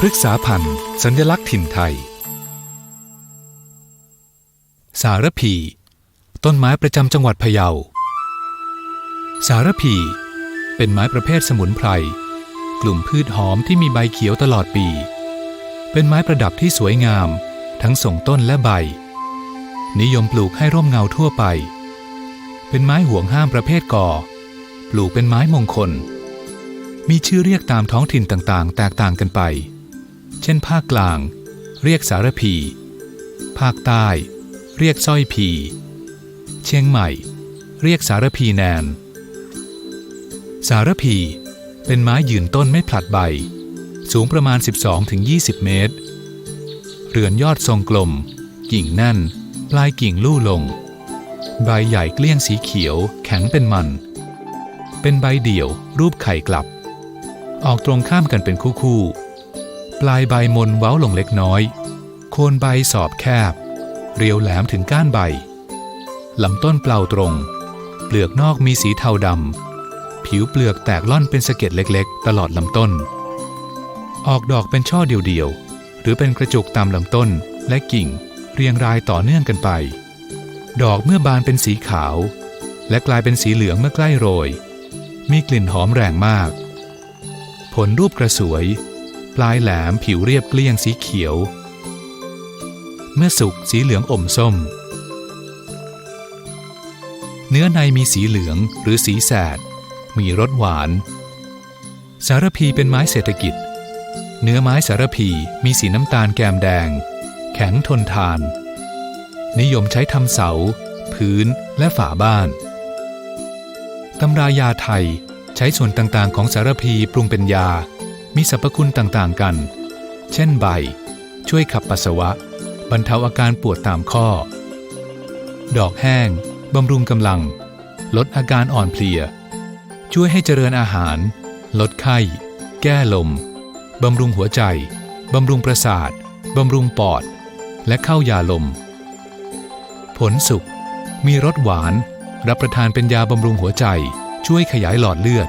พฤกษาพันธ์สัญลักษณ์ถิ่นไทย สารพี ต้นไม้ประจำจังหวัดพะเยา สารพี เป็นไม้ประเภทสมุนไพร กลุ่มพืชหอมที่มีใบเขียวตลอดปี เป็นไม้ประดับที่สวยงาม ทั้งส่งต้นและใบ นิยมปลูกให้ร่มเงาทั่วไป เป็นไม้ห่วงห้ามประเภทก่อ ปลูกเป็นไม้มงคลมีชื่อเรียกตามท้องถิ่นต่างๆ แตกต่างกันไป เช่นภาคกลาง เรียกสารพี ภาคใต้ เรียกสร้อยพี เชียงใหม่ เรียกสารพีแนน สารพีเป็นไม้ยืนต้นไม่ผลัดใบ สูงประมาณ 12-20 เมตร เรือนยอดทรงกลม กิ่งแน่น ปลายกิ่งลู่ลง ใบใหญ่เกลี้ยงสีเขียว แข็งเป็นมัน เป็นใบเดี่ยว รูปไข่กลับ ออกตรงข้ามกันเป็นคู่ๆ ปลายใบมนเว้าลงเล็กน้อย โคนใบสอบแคบ เรียวแหลมถึงก้านใบลำต้นเปล่าตรง เปลือกนอกมีสีเทาดำ ผิวเปลือกแตกล่อนเป็นสะเก็ดเล็กๆ ตลอดลำต้น ออกดอกเป็นช่อเดียวๆ หรือเป็นกระจุกตามลำต้นและกิ่งเรียงรายต่อเนื่องกันไป ดอกเมื่อบานเป็นสีขาว และกลายเป็นสีเหลืองเมื่อใกล้โรย มีกลิ่นหอมแรงมาก ผลรูปกระสวย ปลายแหลมผิวเรียบเกลี้ยงสีเขียว เมื่อสุกสีเหลืองอมส้ม เนื้อในมีสีเหลืองหรือสีแสด มีรสหวาน สารพีเป็นไม้เศรษฐกิจ เนื้อไม้สารพีมีสีน้ำตาลแกมแดง แข็งทนทาน นิยมใช้ทำเสา พื้นและฝาบ้านตำรายาไทยใช้ส่วนต่างๆของสารพีปรุงเป็นยา มีสรรพคุณต่างๆกัน เช่นใบ ช่วยขับปัสสาวะ บรรเทาอาการปวดตามข้อ ดอกแห้ง บำรุงกำลัง ลดอาการอ่อนเพลีย ช่วยให้เจริญอาหาร ลดไข้ แก้ลม บำรุงหัวใจ บำรุงประสาท บำรุงปอด และเข้ายาลม ผลสุกมีรสหวาน รับประทานเป็นยาบำรุงหัวใจ ช่วยขยายหลอดเลือด